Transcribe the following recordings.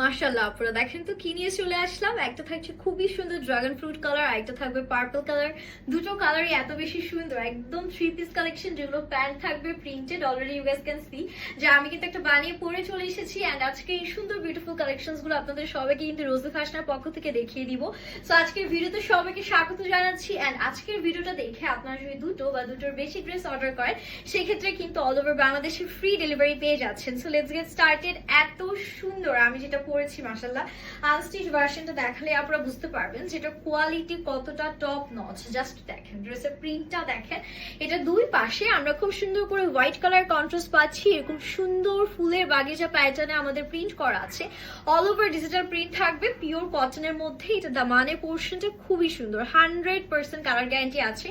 মার্শাল্লাহ আপনারা দেখেন তো কি নিয়ে চলে আসলাম? একটা থাকছে খুবই সুন্দর ড্রাগন ফ্রুট কালার একটা থাকবে পার্পল কালার দুটো কালারই এত বেশি সুন্দর, একদম থ্রি পিস কালেকশন যেগুলো প্যান্ট থাকবে printed already you guys can see যে আমি কিন্তু একটা বানিয়ে পরে চলে এসেছি অ্যান্ড আজকে এই সুন্দর বিউটিফুল কালেকশনসগুলো আপনাদের সবাইকে কিন্তু রোজে ফ্যাশনের পক্ষ থেকে দেখিয়ে দিব। সো আজকের ভিডিওতে সবাইকে স্বাগত জানাচ্ছি অ্যান্ড আজকের ভিডিওটা দেখে আপনারা যদি দুটো বা দুটোর বেশি ড্রেস অর্ডার করেন, সেক্ষেত্রে কিন্তু অল ওভার বাংলাদেশে ফ্রি ডেলিভারি পেয়ে যাচ্ছেন। সো লেটস গেট স্টার্টেড এত সুন্দর, আমি যেটা পরেছি মাসাল্লাহ আনস্টিচ ভার্সনটা দেখালে আপনারা বুঝতে পারবেন যেটা কোয়ালিটি কতটা টপ নচ জাস্ট দেখেন ড্রেসের প্রিন্টটা দেখেন। এটা দুই পাশে আমরা খুব সুন্দর করে হোয়াইট কালার কন্ট্রাস্ট পাচ্ছি, এরকম সুন্দর ফুলের বাগিচা প্যাটার্নে আমাদের প্রিন্ট করা আছে। অল ওভার ডিজিটাল প্রিন্ট থাকবে পিওর কটনের মধ্যে। এটা দামানের পোর্শনটা খুবই সুন্দর। হান্ড্রেড পার্সেন্ট কালার গ্যারান্টি আছে।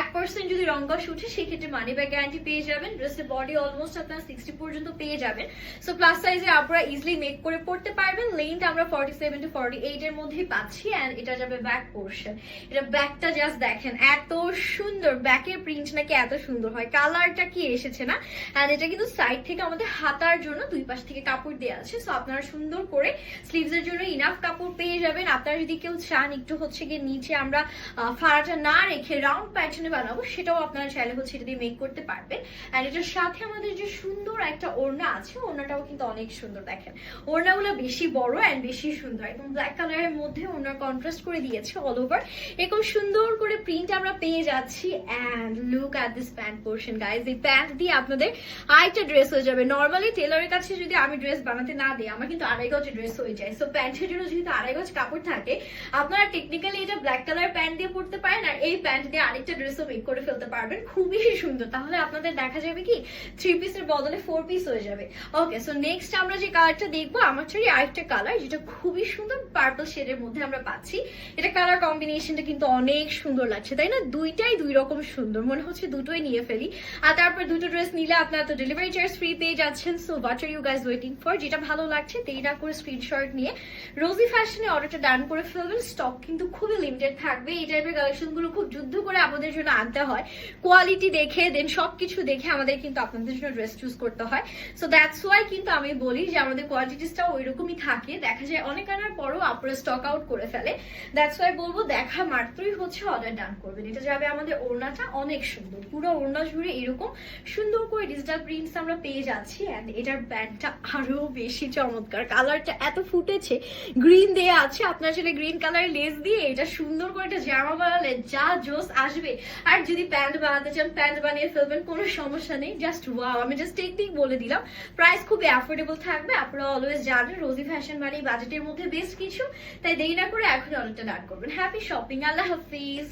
এক পার্সেন্ট যদি রঙ্গস উঠে, সেক্ষেত্রে মানি ব্যাগ গ্যারান্টি পেয়ে যাবেন। ড্রেসের বডি অলমোস্ট আপনার সিক্সটি পর্যন্ত পেয়ে যাবেন। সো প্লাস সাইজে আপনারা ইজিলি মেক করে পড়তে পারবেন লেন্থ আমরা forty seven to forty eight এর মধ্যেই পাচ্ছি অ্যান্ড এটা যাবে ব্যাক পোর্শন এটা ব্যাকটা জাস্ট দেখেন, এত সুন্দর ব্যাকের প্রিন্ট নাকি এত সুন্দর হয়। কালারটা কি এসেছে না? অ্যান্ড এটা কিন্তু সাইড থেকে আমাদের হাতার জন্য দুই পাশ থেকে কাপড় দেওয়া আছে সো আপনারা সুন্দর করে স্লিভস এর জন্য ইনাফ কাপড় পেয়ে যাবেন। আপনারা যদি কেউ চান একটু হচ্ছে গিয়ে নিচে আমরা ফাড়াটা না রেখে রাউন্ড প্যাটার্নে বানাবো, সেটাও আপনারা চাইলে হচ্ছে এটা দিয়ে মেক করতে পারবেন। অ্যান্ড এটার সাথে আমাদের যে সুন্দর একটা ওড়না আছে, ওড়নাটাও কিন্তু অনেক সুন্দর, দেখেন। ওড়নাগুলো বেশি বড় অ্যান্ড বেশি সুন্দর একদম ব্ল্যাক কালারের মধ্যে ওড়নার কন্ট্রাস্ট করে দিয়েছে অল ওভার এরকম সুন্দর করে প্রিন্ট আমরা পেয়ে যাচ্ছি and look at this pant portion guys এই প্যান্ট দিয়ে আপনাদের আরেকটা ড্রেস হয়ে যাবে। নর্মালি টেলারের কাছে যদি আমি ড্রেস বানাতে না দিই, আমার কিন্তু আড়াই গজ ড্রেস হয়ে যায়। সো প্যান্টের জন্য যেহেতু আড়াই গজ কাপড় থাকে, আপনারা টেকনিক্যালি এটা ব্ল্যাক কালার প্যান্ট দিয়ে পড়তে পারেন আর এই প্যান্ট দিয়ে আরেকটা ড্রেসও মেক করে ফেলতে পারবেন। খুবই সুন্দর। তাহলে আপনাদের দেখা যাবে কি থ্রি পিসের বদলে ফোর পিস হয়ে যাবে। ওকে সো নেক্সট আমরা যে কালারটা দেখব, আমার চাই আরেকটা কালার যেটা খুবই সুন্দর পার্পল শেডের মধ্যে আমরা পাচ্ছি। এটা কালার কম্বিনেশনটা কিন্তু অনেক সুন্দর লাগছে, তাই না? দুইটাই দুই রকম সুন্দর, মনে হচ্ছে দুটোই নিয়ে ফেলি। আর তারপর দুটো ড্রেস নিলে আপনারা তো ডেলিভারি চার্জ ফ্রি পেয়ে যাচ্ছেন। So what are you guys waiting for যেটা ভালো লাগছে, দেরি না করে স্ক্রিনশট নিয়ে রোজি ফ্যাশনে অর্ডারটা ডান করে ফেলবেন। স্টক কিন্তু খুবই লিমিটেড থাকবে। এই টাইপের কালেকশনগুলো খুব যুদ্ধ করে আমাদের জন্য আনতে হয়। কোয়ালিটি দেখে দেন সবকিছু দেখে আমাদের কিন্তু আপনাদের জন্য ড্রেস চুজ করতে হয়। সো দ্যাটস ওয়াই কিন্তু আমি বলি যে আমাদের কোয়ালিটিসটা ওই রকমই থাকে, দেখা যায় অনেক আনার পরও আপনারা স্টক আউট করে ফেলে। দ্যাটস ওয়াই বলব দেখা মাত্রই হচ্ছে অর্ডার ডান করবেন। এটা যাবে আমাদের ওড়নাটা অনেক সুন্দর। পুরো ওড়না জুড়ে এরকম সুন্দর করে ডিজিটাল প্রিন্টস আমরা পেয়ে যাচ্ছি অ্যান্ড এটার ব্যাগটা আরও বেশি চমৎকার। কালারটা এত ফুটেছে গ্রিন দেয়া আছে। আপনার আসলে গ্রিন কালার লেস দিয়ে এটা সুন্দর করে একটা জামা বানালে যা জোস আসবে। আর যদি প্যান্ট বানাতে চান প্যান্ট বানিয়ে ফেলবেন, কোনো সমস্যা নেই। জাস্ট ওয়াও আমি জাস্ট টেকনিক বলে দিলাম। প্রাইস খুবই অ্যাফোর্ডেবল থাকবে। আপনারা অলওয়েজ জানেন রোজি ফ্যাশন বাড়ি বাজেটের মধ্যে বেস্ট কিছু, তাই দেরি না করে এখনই অনেকটা ডান করবেন। হ্যাপি শপিং আল্লাহ হাফিজ।